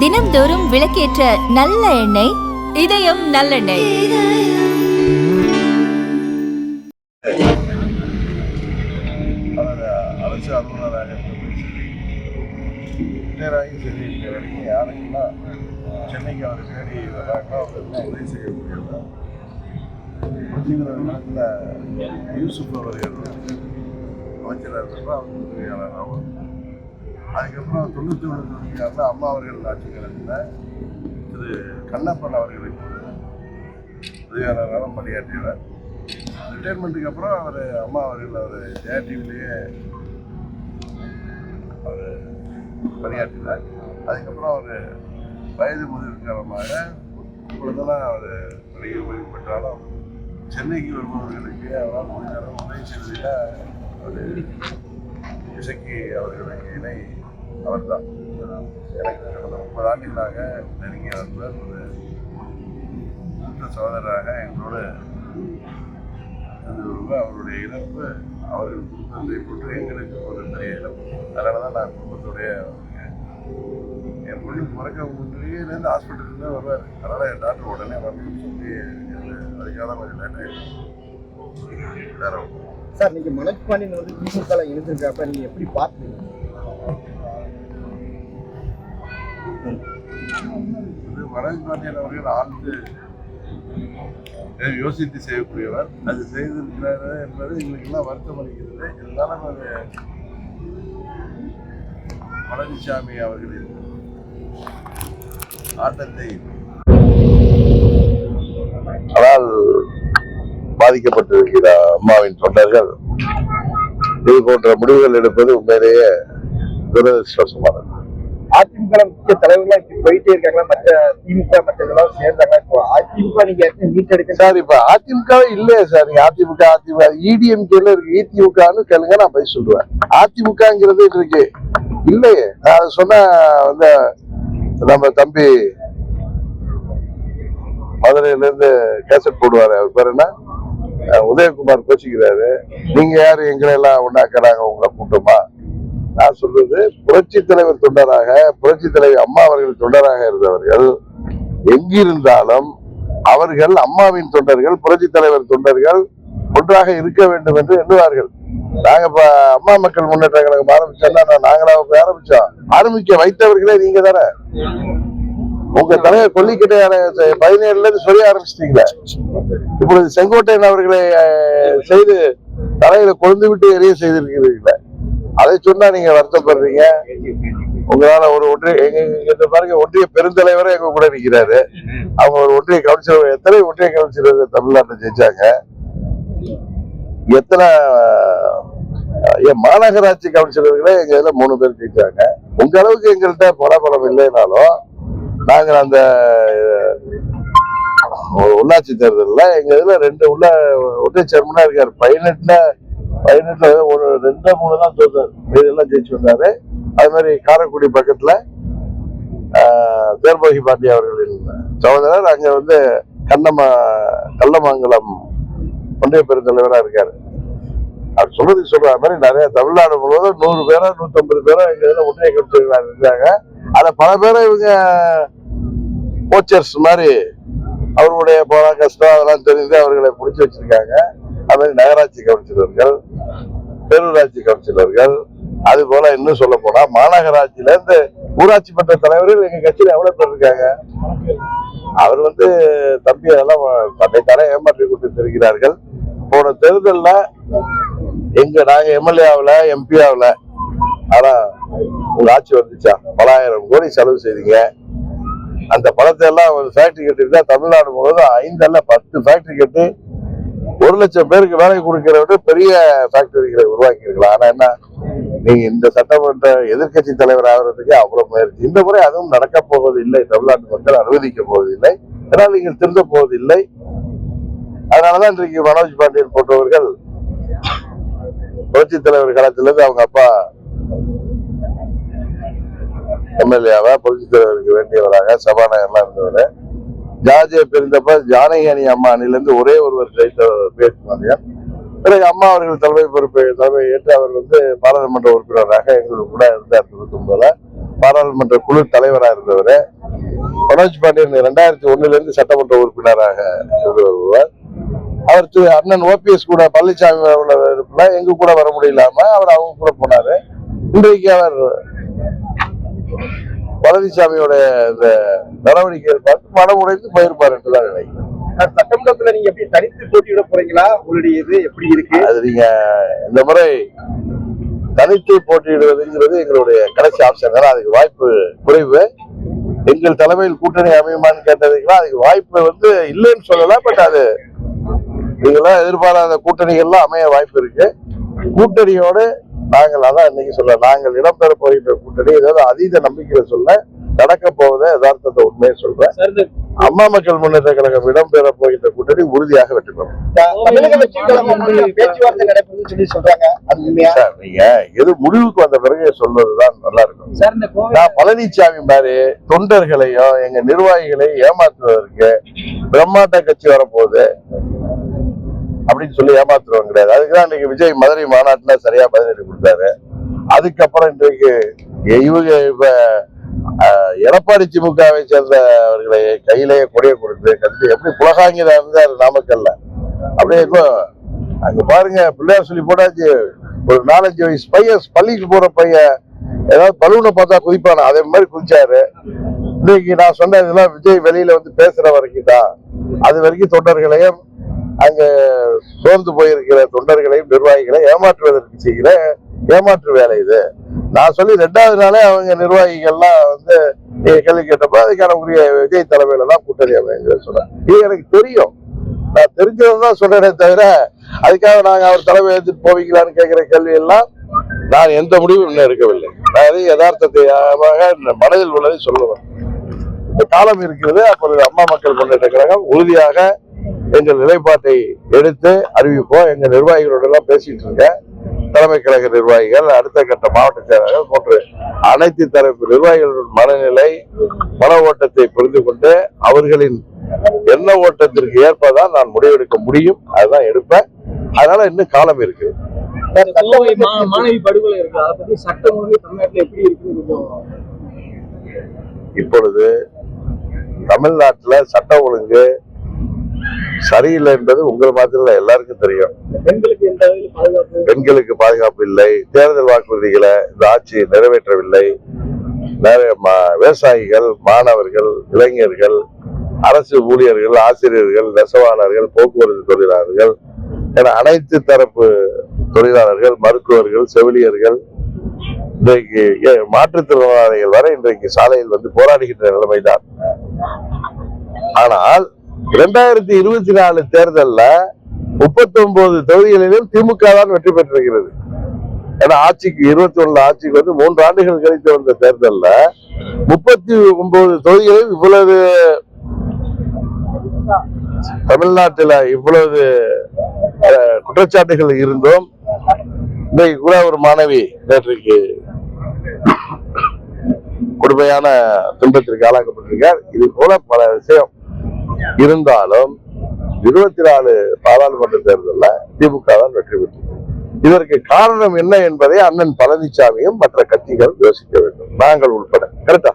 தினம்தோறும் விளக்கேற்ற நல்ல எண்ணெய் இதயம் நல்லெண்ணெய். சரி வரைக்கும் யாருக்கெல்லாம் சென்னைக்கு அவர் தேடி வராங்களோ அவங்களுக்குலாம் உதவி செய்யக்கூடியவர் புரட்சிகர யூசுப் அவர்கள் அமைச்சராக இருந்தப்போ அவர் உதவியாளராகவும் அதுக்கப்புறம் தொண்ணூற்றி ஒன்று தொண்ணூற்றி ஆறில் அம்மா அவர்கள் ஆட்சி காலத்தில் திரு கண்ணப்பன் அவர்களுக்கு உதவியாளராக பணியாற்றியவர். ரிட்டையர்மெண்ட்டுக்கு அப்புறம் அவர் அம்மா அவர்கள் அவர் ஜெயா டிவிலேயே அவர் பணியாற்றினார். அதுக்கப்புறம் அவர் வயது முதிர்வு காரணமாக இப்பொழுதெல்லாம் அவர் வெளியே ஓய்வு பெற்றாலும் சென்னைக்கு வருபவர்களுக்கு அவரால் முடிஞ்சாலும் அளவு உதவி செய்வதில் அவர் இசைக்கு அவர்களுக்கு இணை அவர்தான். எனக்கு கடந்த முப்பது ஆண்டுகளாக நெருங்கி வந்த ஒரு மூத்த சகோதரராக எங்களோட இருந்தவர்கள். அவருடைய இழப்பு அவர்கள் குடும்பத்தை போட்டு எங்களுக்கு ஒரு பெரிய இழப்பு அதனால தான் நான் குடும்பத்துடைய என் பொண்ணு பிறக்க முன்னாடியிலேருந்து ஹாஸ்பிட்டலில் தான் வருவார். அதனால் என் டாக்டர் உடனே வரணும்னு சொல்லி எனக்கு அதுக்காக தான் கொஞ்சம் லேட் சார் நீங்கள் மனோஜ் பாண்டியன் வந்து திமுக இணைந்திருக்கிறப்ப நீங்கள் எப்படி பார்த்தீங்க இது மனோஜ் பாண்டியன் அவர்கள் ஆழ்ந்து யோசித்து செய்யக்கூடியவர். அது செய்திருக்கிறார் என்பது எங்களுக்கெல்லாம் வருத்தம் அளிக்கிறது. இருந்தாலும் அது பழனிசாமி அவர்களின் ஆட்டத்தை ஆனால் பாதிக்கப்பட்டிருக்கிற அம்மாவின் தொண்டர்கள் இது போன்ற முடிவுகள் எடுப்பது உண்மையிலேயே துரதிருஷ்டமானது அதிமுக முக்கிய தலைவர்களா இப்படி போயிட்டே இருக்காங்களா? மற்ற திமுக மற்ற இதெல்லாம் சேர்ந்தாங்க இப்போ அதிமுக நீங்க மீட்டெடுக்க சார் இப்ப அதிமுக இல்லையே சார். நீங்க அதிமுக அதிமுக இடிஎம்கேல இருக்கு. இதிமுகன்னு கேளுங்க நான் போய் சொல்லுவேன். அதிமுகங்கிறது இருக்கு இல்லையே. நான் சொன்ன வந்து நம்ம தம்பி மதுரையில இருந்து கேசட் போடுவாரு. அவர் பேர் என்ன? உதயகுமார் கோச்சிக்கிறாரு. நீங்க யாரு? எங்களை எல்லாம் ஒண்ணாக்குறாங்க உங்களை கூட்டமா நான் சொல்றது புரட்சி தலைவர் தொண்டராக புரட்சி தலைவர் அம்மா அவர்கள் தொண்டராக இருந்தவர்கள் எங்கிருந்தாலும் அவர்கள் அம்மாவின் தொண்டர்கள் புரட்சி தலைவர் தொண்டர்கள் ஒன்றாக இருக்க வேண்டும் என்று எண்ணுவார்கள். நாங்க இப்ப அம்மா மக்கள் முன்னேற்ற கழகம் ஆரம்பிச்சோம்னா நாங்களா இப்ப ஆரம்பிச்சோம். ஆரம்பிக்க வைத்தவர்களே நீங்க தானே? உங்க தலைவர் கொல்லிக்கட்டை பதினேழுல இருந்து சொல்ல ஆரம்பிச்சிட்டீங்களே. இப்பொழுது செங்கோட்டையன் அவர்களை செய்து தலையில கொழுந்து விட்டு எரிய செய்திருக்கிறீர்களே. அதை சொன்னா நீங்க வருத்தப்படுறீங்க. உங்களால ஒரு ஒன்றிய எங்க பாருங்க ஒன்றிய பெருந்தலைவரே எங்க கூட நிக்கிறாரு. அவங்க ஒரு ஒன்றிய கவுன்சிலர் எத்தனை ஒன்றிய கவுன்சிலர் தமிழ்நாட்டில் ஜெயிச்சாங்க? எத்தனை என் மாநகராட்சி கவுன்சிலர்களே எங்க இதுல மூணு பேர் ஜெயிச்சாங்க. உங்க அளவுக்கு எங்கள்கிட்ட பலபலம் இல்லைனாலும் நாங்கள் அந்த உள்ளாட்சி தேர்தலில் எங்க இதுல ரெண்டு உள்ள ஒன்றிய சேர்மனா இருக்காரு. பதினெட்டுல பதினெட்டுல ஒரு ரெண்டு மூணு தான் தோத்தாரு. இதெல்லாம் ஜெயிச்சு வந்தாரு. அது மாதிரி காரைக்குடி பக்கத்துல ஆஹ், தேர்பகி பாண்டி அவர்களின் சகோதரர். அங்க வந்து கண்ணம்மா கள்ளமங்கலம் ஒன்றிய பெருந்தலைவரா இருக்காரு. அவர் சொல்றதுக்கு சொல்ற மாதிரி நிறைய தமிழ்நாடு முழுவதும் நூறு பேரா நூத்தம்பது பேரோ எங்க இதுல ஒன்றிய கட்சிகளாக இருக்காங்க அத பல பேரை இவங்க கோச்சர்ஸ் மாதிரி அவர்களுடைய போரா கஷ்டம் அதெல்லாம் தெரிஞ்சு அவர்களை பிடிச்சி வச்சிருக்காங்க. அது மாதிரி நகராட்சி கவுன்சிலர்கள் பேரூராட்சி கவுன்சிலர்கள் அது போல இன்னும் சொல்ல போனா மாநகராட்சியில இருந்து ஊராட்சி மன்ற தலைவர்கள் எங்க கட்சியில எவ்வளவு பேர் இருக்காங்க? அவர் வந்து தம்பி அதெல்லாம் தன்னைத்தானே ஏமாற்றி கொண்டு தெரிகிறார்கள். போன தேர்தல்ல எங்க நாங்க எம்எல்ஏ ஆகல எம்பி ஆகல. ஆனா உங்க ஆட்சி வந்துச்சா? பலாயிரம் கோடி செலவு செய்தீங்க. அந்த பணத்தை எல்லாம் ஒரு ஃபேக்டரி கட்டிருந்தா தமிழ்நாடு முழுவதும் ஐந்து அல்ல பத்து ஃபேக்டரி கட்டு ஒரு லட்சம் பேருக்கு வேலை கொடுக்கிற விட பெரிய ஃபேக்டரிகளை உருவாக்கி இருக்கலாம் ஆனா என்ன? நீங்க இந்த சட்டமன்ற எதிர்க்கட்சி தலைவர் ஆகிறதுக்கு அவ்வளவு முயற்சி. இந்த முறை அதுவும் நடக்க போவது இல்லை தமிழ்நாட்டு மக்கள் அனுமதிக்க போவதில்லை. ஆனால் நீங்கள் திருந்த போவதில்லை. அதனாலதான் இன்றைக்கு மனோஜ் பாண்டியன் போன்றவர்கள் புரட்சி தலைவர் காலத்திலிருந்து அவங்க அப்பா எம்எல்ஏவா புரட்சி தலைவருக்கு வேண்டியவராக சபாநாயகர்லாம் இருந்தவர். ஜார்ஜியா பிரிந்தப்ப ஜானகி அணி அம்மா அணிலிருந்து ஒரே ஒருவர் ஜெயித்த பேச்சு பிறகு அம்மா அவர்கள் தலைமை பொறுப்பை தலைமை ஏற்று அவர் வந்து பாராளுமன்ற உறுப்பினராக எங்களுக்கு கூட இருந்தார் தொண்ணூத்தி பாராளுமன்ற குழு தலைவராக இருந்தவர். மனோஜ் பாண்டியன் ரெண்டாயிரத்தி ஒன்னுல இருந்து சட்டமன்ற உறுப்பினராக இருந்து வருவார் அவர் அண்ணன் ஓபிஎஸ் கூட பழனிசாமி அவர்கள் இருப்பில் எங்க கூட வர முடியலாம அவர் அவங்க கூட போனாரு. இன்றைக்கு அவர் பழனிசாமியோட இந்த நடவடிக்கையை பார்த்து மனமுடைந்து போயிருப்பார் என்றுதான் நினைக்கிறேன். சட்டமன்றத்துல நீங்க எப்படி தனித்து போட்டியிட போறீங்களா? உங்களுடைய இது எப்படி இருக்கு? அது நீங்க இந்த முறை தனித்து போட்டியிடுவதுங்கிறது எங்களுடைய கடைசி ஆப்ஷன். ஏன்னா அதுக்கு வாய்ப்பு குறைவு. எங்கள் தலைமையில் கூட்டணி அமையுமான்னு கேட்டதுக்குலாம் அதுக்கு வாய்ப்பு வந்து இல்லைன்னு சொல்லலாம். பட் அது நீங்களாம் எதிர்பாராத கூட்டணிகள்லாம் அமைய வாய்ப்பு இருக்கு. கூட்டணியோடு நாங்கள் அதான் இன்னைக்கு சொல்ல நாங்கள் இடம்பெற போகின்ற கூட்டணி ஏதாவது அதீத நம்பிக்கையில சொல்ல நடக்க போவதை யதார்த்தத்தை உண்மையை சொல்றேன். அம்மா மக்கள் முன்னேற்ற கழகம் இடம்பெற போகின்ற கூட்டணி உறுதியாக வெற்றி பெறும். நீங்க எது முடிவுக்கு வந்த பிறகு சொல்வதுதான் நல்லா இருக்கும். நான் பழனிசாமி மாதிரி தொண்டர்களையும் எங்க நிர்வாகிகளையும் ஏமாற்றுவதற்கு பிரம்மாண்ட கட்சி வரப்போகுது. அப்படின்னு சொல்லி ஏமாத்துறவங்க கிடையாது. அதுக்குதான் இன்னைக்கு விஜய் மதுரை மாநாட்டுல சரியா பதிலடி கொடுத்தாரு. அதுக்கப்புறம் இன்றைக்கு இவங்க இப்ப எடப்பாடி திமுகவை சேர்ந்தவர்களை கையிலேயே கொடியை கொடுத்து கத்து எப்படி புலகாங்கிதா இருந்தார் நாமக்கல்ல. அப்படியே இப்போ அங்க பாருங்க பிள்ளையார் சொல்லி போட்டாச்சு ஒரு நாலஞ்சு வயசு பையன் பள்ளிக்கு போற பையன் ஏதாவது பலூனை பார்த்தா குதிப்பானா? அதே மாதிரி குதிச்சாரு. இன்னைக்கு நான் சொன்ன இதெல்லாம் விஜய் வெளியில வந்து பேசுற வரைக்கும் தான் அது வரைக்கும் தொண்டர்களையும் அங்க சோர்ந்து போயிருக்கிற தொண்டர்களையும் நிர்வாகிகளை ஏமாற்றுவதற்கு செய்கிற ஏமாற்று வேலை இது. நான் சொல்லி ரெண்டாவது நாளே அவங்க நிர்வாகிகள்லாம் வந்து நீங்க கேள்வி கேட்டப்ப அதுக்கான உரிய விஜய் தலைமையில தான் கூட்டணி அமைங்க சொன்னேன் இது எனக்கு தெரியும். நான் தெரிஞ்சதுதான் சொல்றேனே தவிர அதுக்காக நாங்க அவர் தலைமை எடுத்துட்டு போவீங்களான்னு கேட்கிற கேள்வி எல்லாம் நான் எந்த முடிவும் இன்னும் எடுக்கவில்லை. நான் அதை யதார்த்தத்தை மனதில் உள்ளதை சொல்லுவேன். இந்த காலம் இருக்கிறது அப்பொழுது அம்மா மக்கள் முன்னேற்ற கழகம் உறுதியாக எங்கள் நிலைப்பாட்டை எடுத்து அறிவிப்போம். எங்க நிர்வாகிகளோட எல்லாம் பேசிட்டு இருக்கேன் தலைமை கழக நிர்வாகிகள் அடுத்த கட்ட மாவட்ட செயலாளர்கள் போன்று அனைத்து தரப்பு நிர்வாகிகளின் மனநிலை மன ஓட்டத்தை புரிந்து கொண்டு அவர்களின் எண்ண ஓட்டத்திற்கு ஏற்பதான் நான் முடிவெடுக்க முடியும். அதுதான் எடுப்பேன். அதனால இன்னும் காலம் இருக்கு? மாணவி படுகொலை இருக்கு. அதை பத்தி சட்டம் ஒழுங்கு தமிழ்நாட்டுல எப்படி இருக்குன்னு கொஞ்சம் இப்பொழுது தமிழ்நாட்டுல சட்ட ஒழுங்கு சரியில்லை என்பது உங்கள் மாத்திரம் எல்லாருக்கும் தெரியும். பெண்களுக்கு பாதுகாப்பு? இல்லை தேர்தல் வாக்குறுதிகளை இந்த ஆட்சி நிறைவேற்றவில்லை. நிறைய விவசாயிகள் மாணவர்கள் இளைஞர்கள் அரசு ஊழியர்கள் ஆசிரியர்கள் நெசவாளர்கள் போக்குவரத்து தொழிலாளர்கள் என அனைத்து தரப்பு தொழிலாளர்கள் மருத்துவர்கள் செவிலியர்கள் இன்றைக்கு மாற்றுத்திறனாளிகள் வரை இன்றைக்கு சாலையில் வந்து போராடுகின்ற நிலைமைதான். ஆனால் இரண்டாயிரத்தி இருபத்தி நாலு தேர்தல்ல முப்பத்தி ஒன்பது தொகுதிகளிலும் திமுக தான் வெற்றி பெற்றிருக்கிறது. ஏன்னா ஆட்சிக்கு இருபத்தி ஒண்ணு ஆட்சிக்கு வந்து மூன்று ஆண்டுகள் கழித்து வந்த தேர்தல்ல முப்பத்தி ஒன்பது தொகுதிகளில் இவ்வளவு தமிழ்நாட்டுல இவ்வளவு அஹ், குற்றச்சாட்டுகள் இருந்தும். இன்றைக்கு கூட ஒரு மாணவி நேற்றைக்கு கொடுமையான துன்பத்திற்கு ஆளாக்கப்பட்டிருக்கார். இது போல பல விஷயம். இருந்தாலும் இருபத்தி நாலு பாராளுமன்ற தேர்தலில் திமுக தான் வெற்றி பெற்றது. இதற்கு காரணம் என்ன என்பதை அண்ணன் பழனிசாமியும் மற்ற கட்சிகள் யோசிக்க வேண்டும். நாங்கள் உட்பட கரெக்டா?